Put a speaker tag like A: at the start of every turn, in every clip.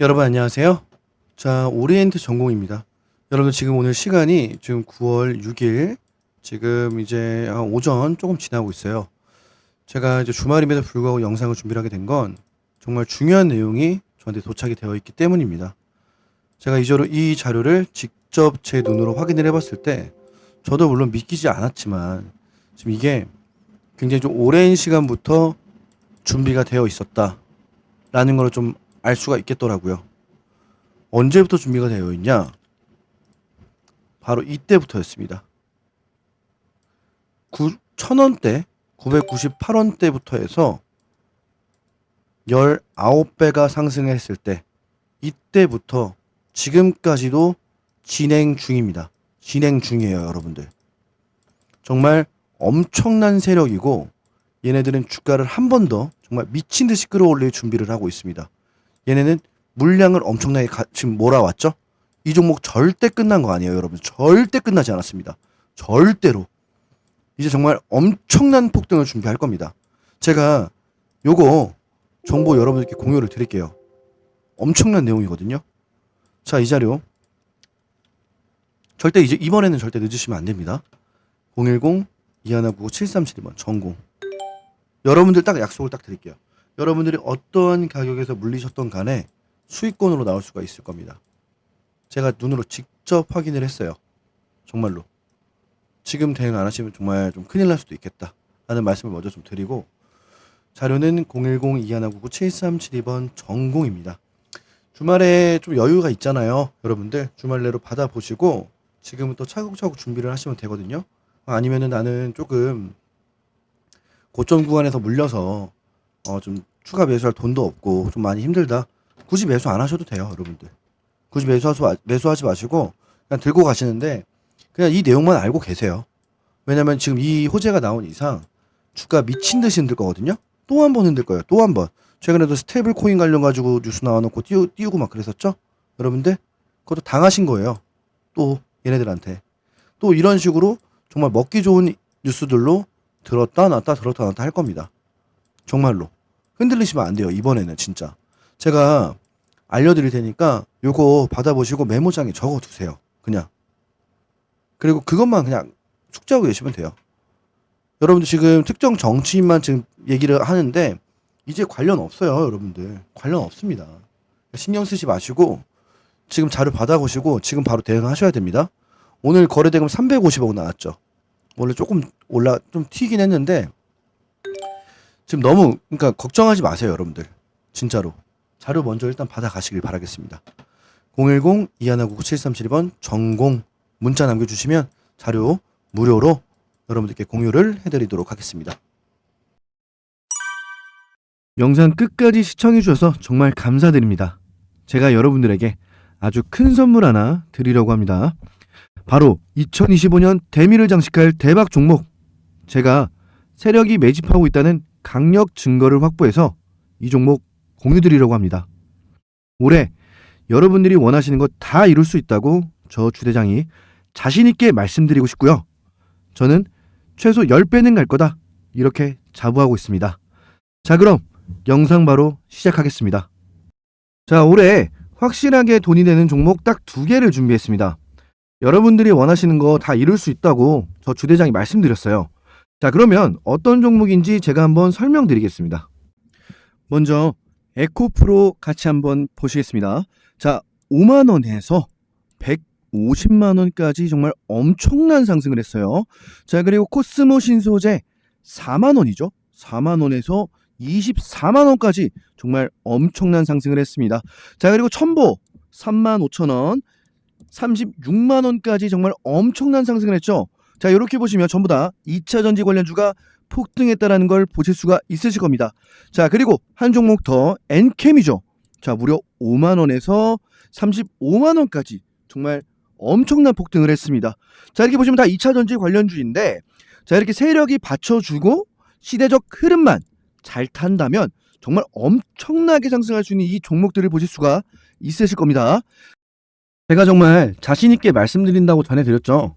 A: 여러분 안녕하세요. 자, 오리엔트 전공입니다. 여러분 지금 오늘 시간이 지금 9월 6일 지금 이제 한 오전 조금 지나고 있어요. 제가 이제 주말임에도 불구하고 영상을 준비를 하게 된 건 정말 중요한 내용이 저한테 도착이 되어 있기 때문입니다. 제가 이 자료, 이 자료를 직접 제 눈으로 확인을 해봤을 때 저도 물론 믿기지 않았지만 지금 이게 굉장히 좀 오랜 시간부터 준비가 되어 있었다 라는 걸 좀 알 수가 있겠더라고요. 언제부터 준비가 되어 있냐? 바로 이때부터였습니다. 9, 1000원대, 998원대부터 해서 19배가 상승했을 때, 이때부터 지금까지도 진행 중입니다. 진행 중이에요, 여러분들. 정말 엄청난 세력이고, 얘네들은 주가를 한 번 더 정말 미친 듯이 끌어올릴 준비를 하고 있습니다. 얘네는 물량을 엄청나게 가- 지금 몰아왔죠? 이 종목 절대 끝난 거 아니에요, 여러분. 절대 끝나지 않았습니다. 절대로. 이제 정말 엄청난 폭등을 준비할 겁니다. 제가 요거 정보 여러분들께 공유를 드릴게요. 엄청난 내용이거든요. 자, 이 자료. 절대 이제 이번에는 절대 늦으시면 안 됩니다. 010 2199 7372번 전공. 여러분들 딱 약속을 딱 드릴게요. 여러분들이 어떠한 가격에서 물리셨던 간에 수익권으로 나올 수가 있을 겁니다. 제가 눈으로 직접 확인을 했어요. 정말로. 지금 대응 안 하시면 정말 좀 큰일 날 수도 있겠다. 라는 말씀을 먼저 좀 드리고 자료는 010-2199-7372번 전공입니다. 주말에 좀 여유가 있잖아요. 여러분들 주말 내로 받아보시고 지금부터 차곡차곡 준비를 하시면 되거든요. 아니면은 나는 조금 고점 구간에서 물려서 어 좀 추가 매수할 돈도 없고 좀 많이 힘들다. 굳이 매수 안 하셔도 돼요, 여러분들. 굳이 매수하지, 마- 매수하지 마시고 그냥 들고 가시는데 그냥 이 내용만 알고 계세요. 왜냐면 지금 이 호재가 나온 이상 주가 미친 듯이 흔들 거거든요. 또 한 번 흔들 거예요. 또 한 번. 최근에도 스테이블 코인 관련 가지고 뉴스 나와놓고 띄우, 띄우고 막 그랬었죠? 여러분들? 그것도 당하신 거예요. 또 얘네들한테. 또 이런 식으로 정말 먹기 좋은 뉴스들로 들었다 놨다 들었다 놨다 할 겁니다. 정말로. 흔들리시면 안 돼요. 이번에는 진짜. 제가 알려드릴 테니까 요거 받아보시고 메모장에 적어 두세요. 그냥. 그리고 그것만 그냥 숙지하고 계시면 돼요. 여러분들 지금 특정 정치인만 지금 얘기를 하는데 이제 관련 없어요. 여러분들. 관련 없습니다. 신경 쓰지 마시고 지금 자료 받아보시고 지금 바로 대응하셔야 됩니다. 오늘 거래대금 350억 나왔죠. 원래 조금 올라 좀 튀긴 했는데 지금 너무 그러니까 걱정하지 마세요, 여러분들. 진짜로. 자료 먼저 일단 받아 가시길 바라겠습니다. 010-2199-7372번 전공 문자 남겨 주시면 자료 무료로 여러분들께 공유를 해 드리도록 하겠습니다. 영상 끝까지 시청해 주셔서 정말 감사드립니다. 제가 여러분들에게 아주 큰 선물 하나 드리려고 합니다. 바로 2025년 대미를 장식할 대박 종목. 제가 세력이 매집하고 있다는 강력 증거를 확보해서 이 종목 공유드리려고 합니다. 올해 여러분들이 원하시는 것 다 이룰 수 있다고 저 주대장이 자신있게 말씀드리고 싶고요. 저는 최소 10배는 갈 거다. 이렇게 자부하고 있습니다. 자, 그럼 영상 바로 시작하겠습니다. 자, 올해 확실하게 돈이 되는 종목 딱 두 개를 준비했습니다. 여러분들이 원하시는 거 다 이룰 수 있다고 저 주대장이 말씀드렸어요. 자, 그러면 어떤 종목인지 제가 한번 설명드리겠습니다. 먼저 에코프로 같이 한번 보시겠습니다. 자, 5만 원에서 150만 원까지 정말 엄청난 상승을 했어요. 자, 그리고 코스모 신소재 4만 원이죠. 4만 원에서 24만 원까지 정말 엄청난 상승을 했습니다. 자, 그리고 첨보 3만 5천 원, 36만 원까지 정말 엄청난 상승을 했죠. 자, 이렇게 보시면 전부 다 2차 전지 관련주가 폭등했다라는 걸 보실 수가 있으실 겁니다. 자, 그리고 한 종목 더 엔캠이죠. 자, 무려 5만 원에서 35만 원까지 정말 엄청난 폭등을 했습니다. 자, 이렇게 보시면 다 2차 전지 관련주인데 자, 이렇게 세력이 받쳐주고 시대적 흐름만 잘 탄다면 정말 엄청나게 상승할 수 있는 이 종목들을 보실 수가 있으실 겁니다. 제가 정말 자신있게 말씀드린다고 전해드렸죠.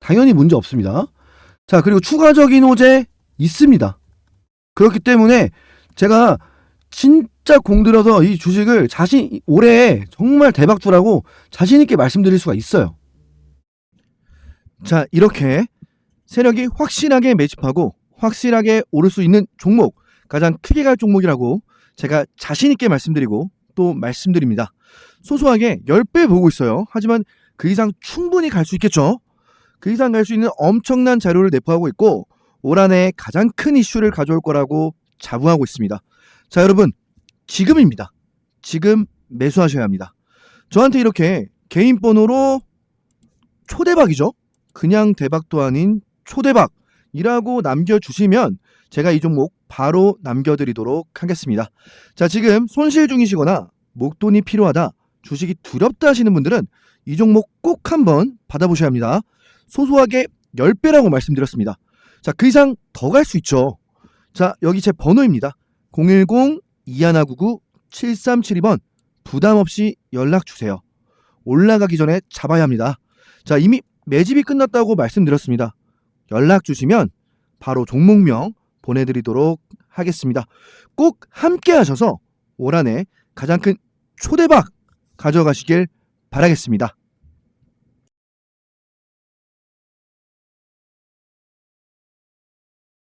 A: 당연히 문제 없습니다. 자, 그리고 추가적인 호재 있습니다. 그렇기 때문에 제가 진짜 공들여서 이 주식을 자신 올해 정말 대박주라고 자신 있게 말씀드릴 수가 있어요. 자, 이렇게 세력이 확실하게 매집하고 확실하게 오를 수 있는 종목, 가장 크게 갈 종목이라고 제가 자신 있게 말씀드리고 또 말씀드립니다. 소소하게 10배 보고 있어요. 하지만 그 이상 충분히 갈 수 있겠죠. 그 이상 갈 수 있는 엄청난 자료를 내포하고 있고 올 한해 가장 큰 이슈를 가져올 거라고 자부하고 있습니다. 자, 여러분, 지금입니다. 지금 매수하셔야 합니다. 저한테 이렇게 개인 번호로 초대박이죠. 그냥 대박도 아닌 초대박이라고 남겨주시면 제가 이 종목 바로 남겨드리도록 하겠습니다. 자, 지금 손실 중이시거나 목돈이 필요하다, 주식이 두렵다 하시는 분들은 이 종목 꼭 한번 받아보셔야 합니다. 소소하게 10배라고 말씀드렸습니다. 자, 그 이상 더 갈 수 있죠. 자, 여기 제 번호입니다. 010-2199-7372번 부담 없이 연락 주세요. 올라가기 전에 잡아야 합니다. 자, 이미 매집이 끝났다고 말씀드렸습니다. 연락 주시면 바로 종목명 보내드리도록 하겠습니다. 꼭 함께 하셔서 올 한해 가장 큰 초대박 가져가시길 바라겠습니다.